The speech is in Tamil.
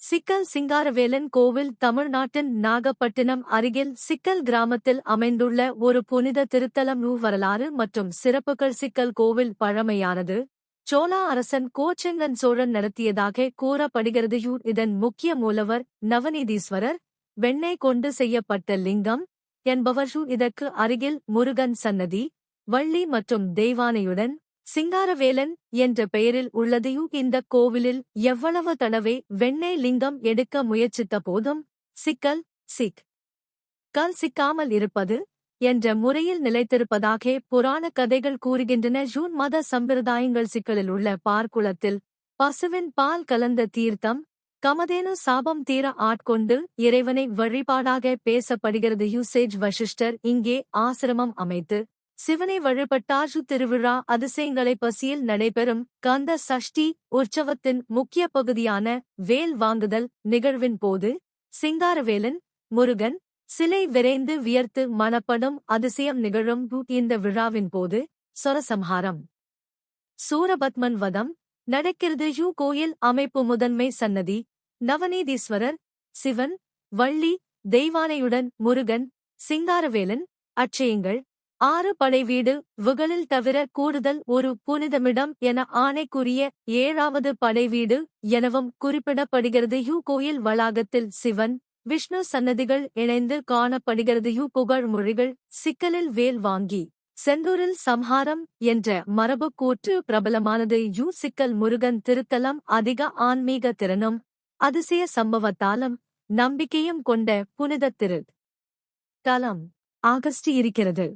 சிக்கல் சிங்காரவேலன் கோவில் தமிழ்நாட்டின் நாகப்பட்டினம் அருகில் சிக்கல் கிராமத்தில் அமைந்துள்ள ஒரு புனித திருத்தலம் நூ வரலாறு மற்றும் சிறப்புகள் சிக்கல் கோவில் பழமையானது. சோழா அரசன் கோச்செங்கன் சோழன் நடத்தியதாக கூறப்படுகிறது. யூ இதன் முக்கிய மூலவர் நவநீதீஸ்வரர். வெண்ணெய் கொண்டு செய்யப்பட்ட லிங்கம் என்பவர் இதற்கு அருகில் முருகன் சன்னதி வள்ளி மற்றும் தெய்வானையுடன் சிங்காரவேலன் என்ற பெயரில் உள்ளதையு இந்த கோவிலில் எவ்வளவு தடவை வெண்ணெய் லிங்கம் எடுக்க முயற்சித்த போதும் சிக்கல் சிக். கல் சிக்காமல் இருப்பது என்ற முறையில் நிலைத்திருப்பதாக புராண கதைகள் கூறுகின்றன. ஜூன் மத சம்பிரதாயங்கள் சிக்கலில் உள்ள பார்க்குளத்தில் பசுவின் பால் கலந்த தீர்த்தம் கமதேனு சாபம் தீர ஆட்கொண்டு இறைவனை வழிபாடாக பேசப்படுகிறது. யூசேஜ் வசிஷ்டர் இங்கே ஆசிரமம் அமைத்து சிவனை வழிபட்டாஜு திருவிழா அதிசயங்களை பசியில் நடைபெறும். கந்த சஷ்டி உற்சவத்தின் முக்கிய பகுதியான வேல் வாங்குதல் நிகழ்வின் போது சிங்காரவேலன் முருகன் சிலை விரைந்து வியர்த்து மணப்படும் அதிசயம் நிகழும் இந்த விழாவின் போது சொரசம்ஹாரம். சூரபத்மன் வதம் நடக்கிறது யூ கோயில் அமைப்பு முதன்மை சன்னதி. நவநீதீஸ்வரர் சிவன் வள்ளி தெய்வானையுடன் முருகன் சிங்காரவேலன் அட்சயங்கள் ஆறு படை வீடு தவிர கூடுதல் ஒரு புனிதமிடம் என ஆணைக்குரிய ஏழாவது படை வீடு எனவும் குறிப்பிடப்படுகிறது. யூ கோயில் வளாகத்தில் சிவன் விஷ்ணு சன்னதிகள் இணைந்து காணப்படுகிறது. யூ புகழ்மொழிகள் சிக்கலில் வேல் வாங்கி செந்தூரில் சம்ஹாரம் என்ற மரபு கூற்று பிரபலமானது. யூ சிக்கல் முருகன் திருத்தலம் அதிக ஆன்மீக திறனும் அதிசய சம்பவத்தாலும் நம்பிக்கையும் கொண்ட புனித திரு தலம் ஆகஸ்ட் இருக்கிறது.